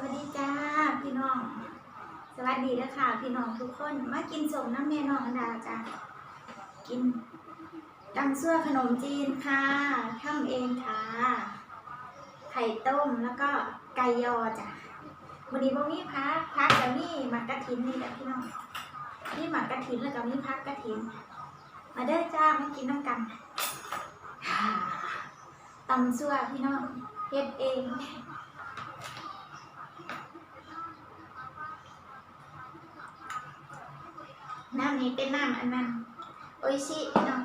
วัสดีจ้าพี่น้อง สวัสดีนะค่ะพี่น้องทุกคน มากินสมน้ำแม่น้องอันดาจ้ากินตำซั่วขนมจีนค่ะทำเองค่ะ ไข่ต้มแล้วก็ไก่ยอจ้ะวันนี้พวกนี้พักพักแล้วนี่หมักกระถินนี่แหละพี่น้องนี่หมักกระถินแล้วก็นี่พักกระถิน มาเด้อจ้ามากินน้ำกันตำซั่วพี่น้องเฮ็ดเอง น้ำนี้เป็นน้ำอันนั้นโอ้ยชิพี่น้อง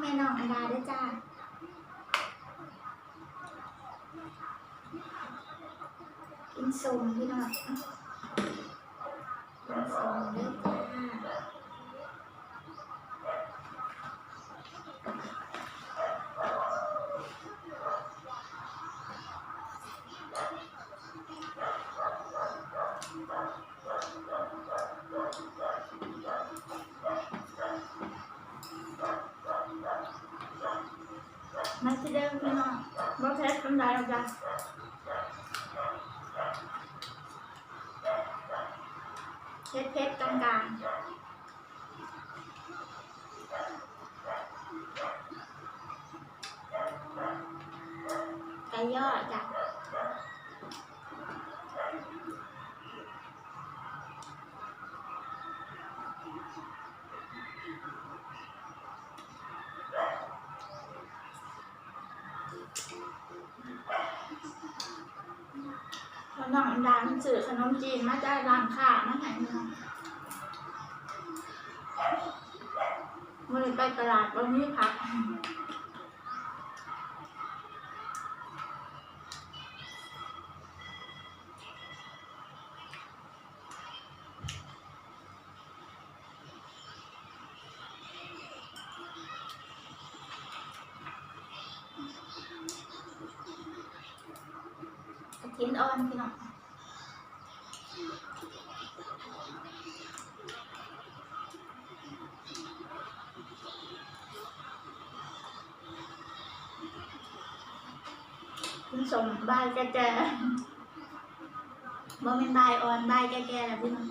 แม่น้องอันดาด้วยจ้ากินส้มพี่น้องกินส้มด้วยจ้า มาที่เดิมพี่น้องบ่แพ้กันได้หรอกจ้ะเผ็ดเผ็ดๆกลางๆไก่ยอดจ้ะ แล้วน้องอันดานสื่อขนมจีนมาจากร้านค้ามาไห้พี่น้องมื่อไปตลาดวันนี้พัก กระถินอ่อนพี่น้องคุณสมบายแก่แก่บ่เป็นบายอ่อนบายแก่แก่แล้วพี่น้อง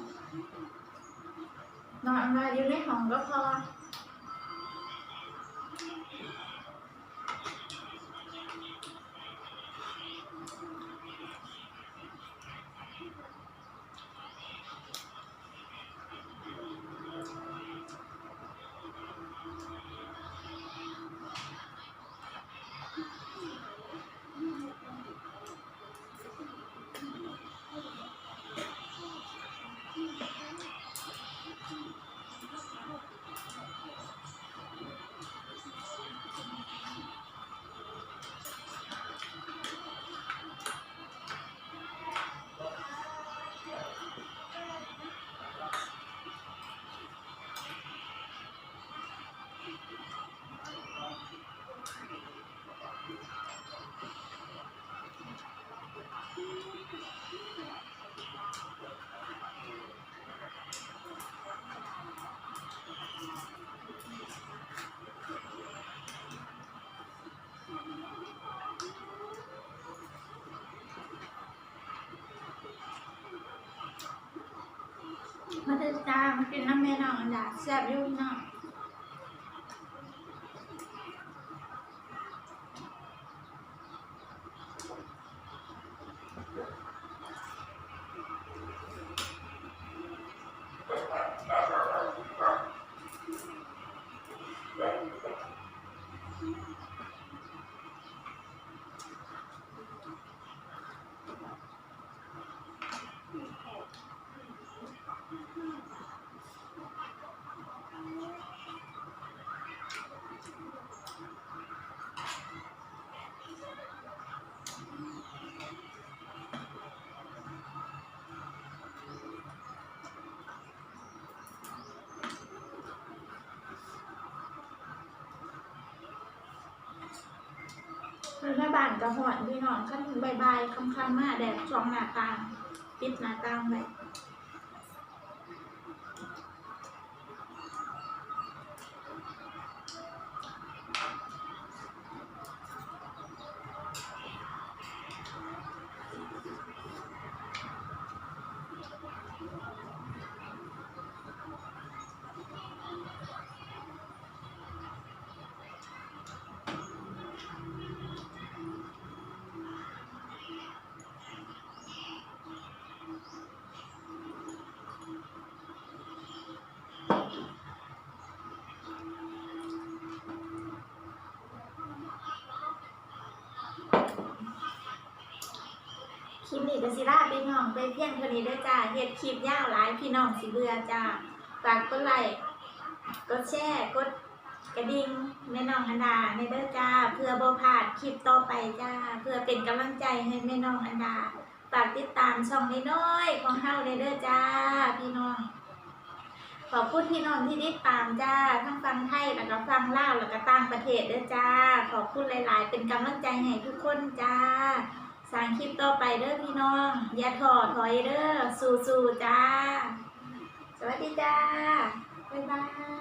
นอนมายอยู่ในห้องก็พอ มาเดินตามกินน้ำแม่น้องอันดาแซ่บอยู่งน้อง คือแม่บ้านกระหอนพี่น้องขั้นบายๆคำๆมาแดดช่องหน้าต่างปิดหน้าต่างไว้ ลิปนี้ก็สิลาพี่น้องไปเพียงเท่านี้เด้อจ้าเฮ็ดคลิปยาวหลายพี่น้องสิเบื่อจ้าฝากกดไลค์กดแชร์กดกระดิ่งแม่น้องอันดาในเด้อจ้า เพื่อบ่พลาดคลิปต่อไปจ้า เพื่อเป็นกำลังใจให้แม่น้องอันดาฝากติดตามช่องน้อยๆของเฮาในเด้อจ้า พี่น้อง ขอบคุณพี่น้องที่ติดตามจ้าทั้งฟังไทยแล้วก็ฟังลาวแล้วก็ต่างประเทศเด้อจ้า ขอบคุณหลาย ๆ เป็นกำลังใจให้ทุกคนจ้า ร้างคลิปต่อไปเด้อพี่น้อง อย่าถอดถอยเด้อสู้ๆจ้า สวัสดีจ้า บ๊ายบาย